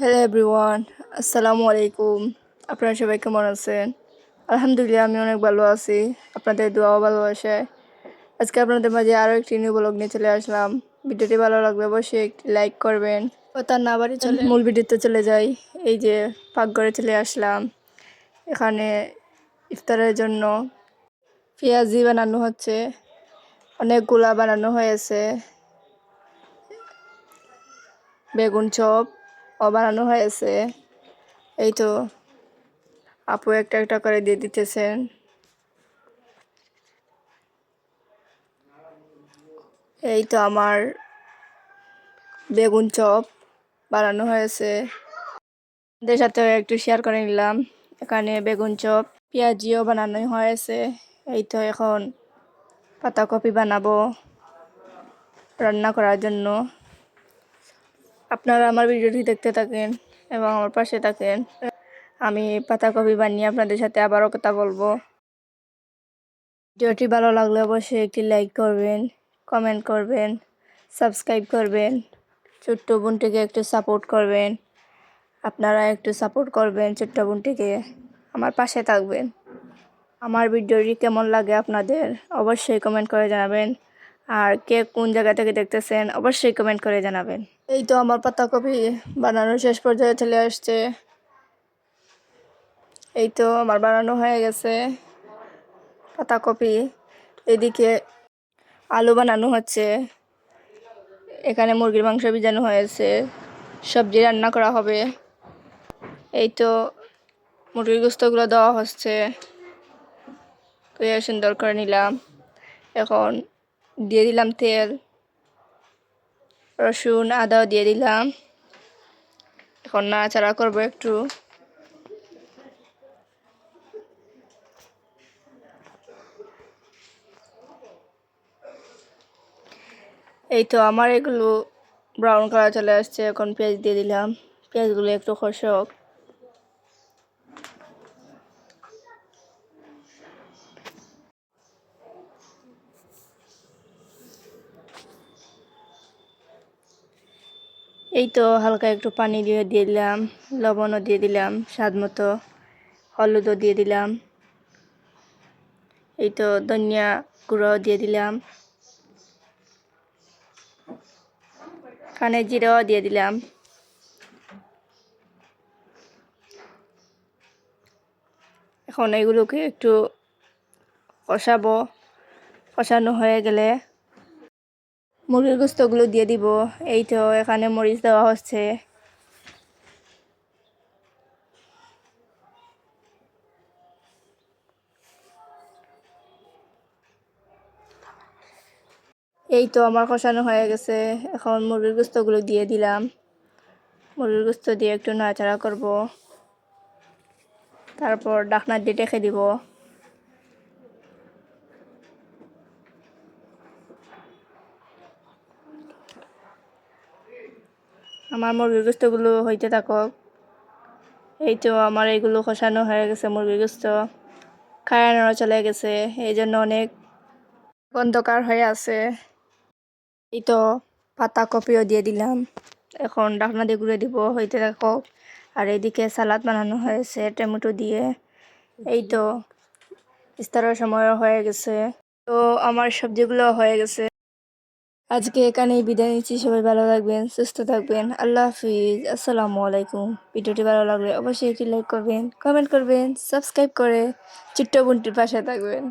Hello everyone আসসালামু আলাইকুম আপনারা সবাই কেমন আছেন? আলহামদুলিল্লাহ, আমি অনেক ভালো আছি। আপনাদের দোয়াও ভালোবাসায় আজকে আপনাদের মাঝে আরও একটি নিউ ব্লগ নিয়ে চলে আসলাম। ভিডিওটি ভালো লাগবে অবশ্যই একটি লাইক করবেন। ও তার না বাড়ি চলে মূল ভিডিওতে চলে যাই। এই যে পাকঘরে চলে আসলাম। এখানে ইফতারের জন্য পেঁয়াজি বানানো হচ্ছে। অনেকগুলা বানানো হয়েছে। বেগুন চপ। বানানো হয়েছে। এই তো আপু একটা একটা করে দিয়ে দিতেছেন। এই তো আমার বেগুন চপ বানানো হয়েছে। ওদের সাথে একটু শেয়ার করে নিলাম। এখানে বেগুন চপ, পেঁয়াজিও বানানো হয়েছে। এই তো এখন পাতাকপি বানাবো রান্না করার জন্য। আপনারা আমার ভিডিওটি দেখতে থাকেন এবং আমার পাশে থাকেন। আমি পাতাকপি বানিয়ে আপনাদের সাথে আবারও কথা বলব। ভিডিওটি ভালো লাগলে অবশ্যই একটি লাইক করবেন কমেন্ট করবেন সাবস্ক্রাইব করবেন, ছোট্ট বোনটিকে একটু সাপোর্ট করবেন। আপনারা একটু সাপোর্ট করবেন ছোট্ট বোনটিকে, আমার পাশে থাকবেন। আমার ভিডিওটি কেমন লাগে আপনাদের অবশ্যই কমেন্ট করে জানাবেন। আর কে কোন জায়গা থেকে দেখতেছেন, অবশ্যই কমেন্ট করে জানাবেন। এই তো আমার পাতাকপি বানানোর শেষ পর্যায়ে চলে আসছে। এই তো আমার বানানো হয়ে গেছে পাতাকপি। এদিকে আলু বানানো হচ্ছে। এখানে মুরগির মাংস ভিজানো হয়েছে। সবজি রান্না করা হবে। এই তো মুরগির গোস্তগুলো দেওয়া হচ্ছে। তো সুন্দর করে নিলাম। এখন দিয়ে দিলাম তেল, রসুন আদাও দিয়ে দিলাম। এখন নাড়াচাড়া করব একটু। এই তো আমার এগুলো ব্রাউন কালার চলে আসছে, এখন পেঁয়াজ দিয়ে দিলাম। পেঁয়াজগুলো একটু খসক এই তো হালকা একটু পানি দিয়ে দিয়ে দিলাম, লবণও দিয়ে দিলাম, স্বাদ মতো হলুদও দিয়ে দিলাম। এই তো ধনিয়া গুঁড়োও দিয়ে দিলাম। কানে জিরাও দিয়ে দিলাম। এখন এগুলোকে একটু কষাবো। কষানো হয়ে গেলে মুরগির গোস্তগুলো দিয়ে দিব। এই তো এখানে মরিচ দেওয়া হচ্ছে। এই তো আমার কষানো হয়ে গেছে। এখন মুরগির গোস্তগুলো দিয়ে দিলাম। মুরগির গোস্ত দিয়ে একটু নাড়াচাড়া করব। তারপর ডাকনা দিয়ে রেখে দিব। আমার মুরগির গোস্তগুলো হইতে থাকক এই তো আমার এইগুলো খসানো হয়ে গেছে মুরগির গোস্ত। খায়ানো চলে গেছে এই জন্য অনেক অন্ধকার হয়ে আছে। এই তো পাতা কপিও দিয়ে দিলাম। এখন ডাকনা দিয়ে ঘুরে দিব, হইতে থাকক আর এদিকে সালাদ বানানো হয়েছে, টমেটো দিয়ে। এই তো ইস্তারের সময় হয়ে গেছে। তো আমার সবজিগুলো হয়ে গেছে। আজকে এখানেই বিদায় নিচ্ছি। সবাই ভালো থাকবেন, সুস্থ থাকবেন। আল্লাহ হাফিজ। আসসালামু আলাইকুম। ভিডিওটি ভালো লাগলে অবশ্যই একটি লাইক করবেন, কমেন্ট করবেন, সাবস্ক্রাইব করে চিত্রবন্টির বোনটির পাশে থাকবেন।